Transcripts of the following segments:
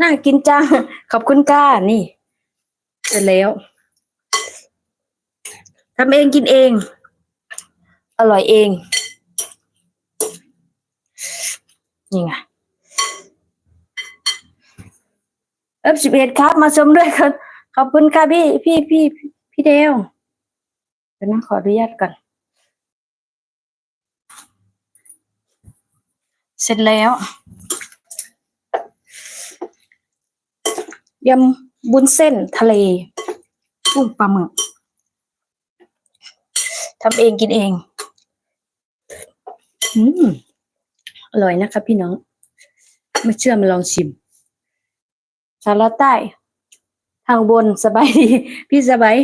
น่ากินจัง ขอบคุณก้า นี่ เสร็จแล้วทำเองกินเอง อร่อยเอง นี่ไงเอฟสิบเอ็ดครับ มาชมด้วยครับ ขอบคุณค่ะพี่ พี่พี่พี่เดวเดี๋ยวนะขออนุญาตก่อน เสร็จแล้ว ยำบุญเส้นทะเลกุ้งปลาหมึกทำเองกินเอง อืม อร่อยนะคะพี่น้อง ไม่เชื่อมาลองชิมสาระใต้ ทางบนสบายดี พี่สบาย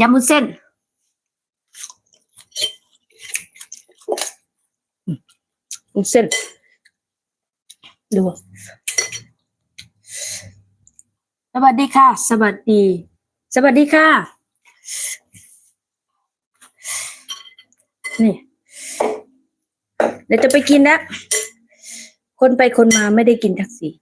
ยำบุญเส้นอืมบุญเส้น ดู สวัสดีค่ะ สวัสดี สวัสดีค่ะ นี่ เดี๋ยวจะไปกินนะคนไปคนมาไม่ได้กินทักซี่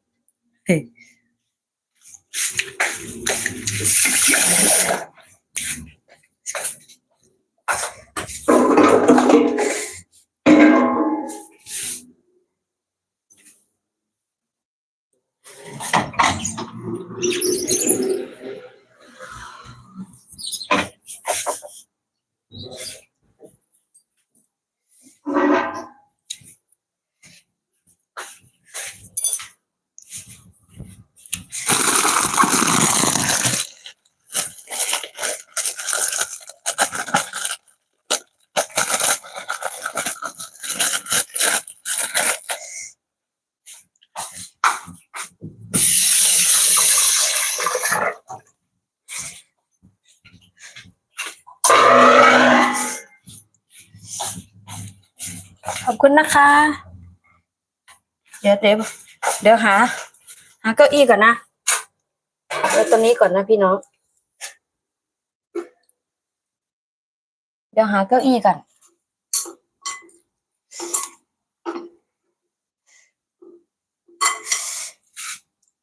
ขอบคุณนะคะ เดี๋ยวเดี๋ยวเดี๋ยวหา หาเก้าอี้ก่อนนะเดี๋ยวตัวนี้ก่อนนะพี่น้อง เดี๋ยวหาเก้าอี้ก่อน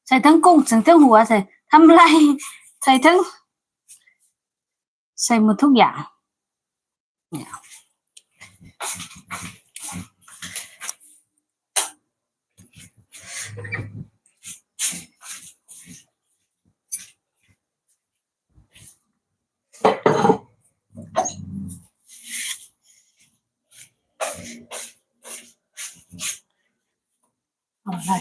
ใส่ทั้งกุ้งใส่ทั้งหัวใส่ทำไรใส่ทั้ง ใส่หมดทุกอย่างเนี่ย อาอะไร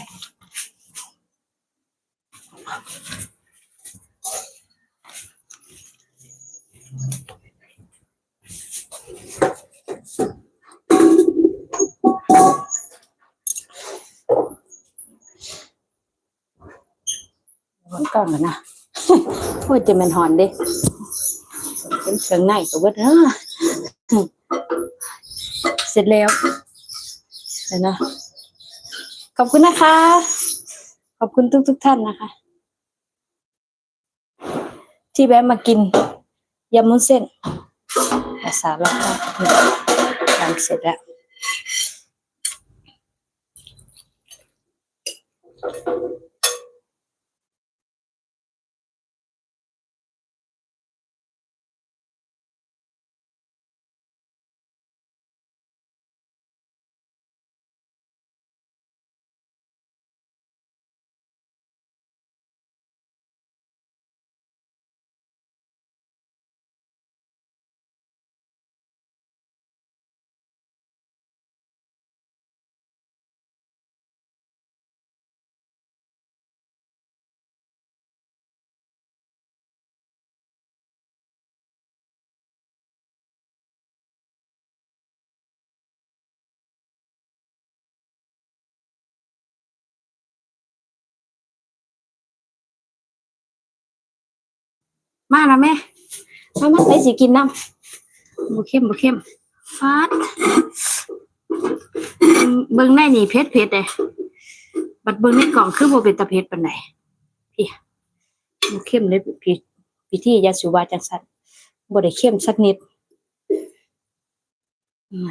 วันก่อนกันนะพูดจะมันหอนดิเป็นเสียงในตัวเบิดเนอเสร็จแล้วเดี๋ยวนะ ขอบคุณนะคะ ขอบคุณทุกทุกท่านนะคะ ที่แวะมากินยำมุ้นเส้นภาษาเราก็ทำเสร็จแล้ว มาแล้วแม่มามาไปสิกินน้ำบุเข้มบุเข้มฟาดเบิ่งในนี่เพชรเพชรเลยบัดเบิ่งในกล่องคือบ่เป็นตะเพชรปานใดพี่บุเข้มเลยพี่พิธียาสุวาจังสันบ่ได้เข้มสักนิดอืม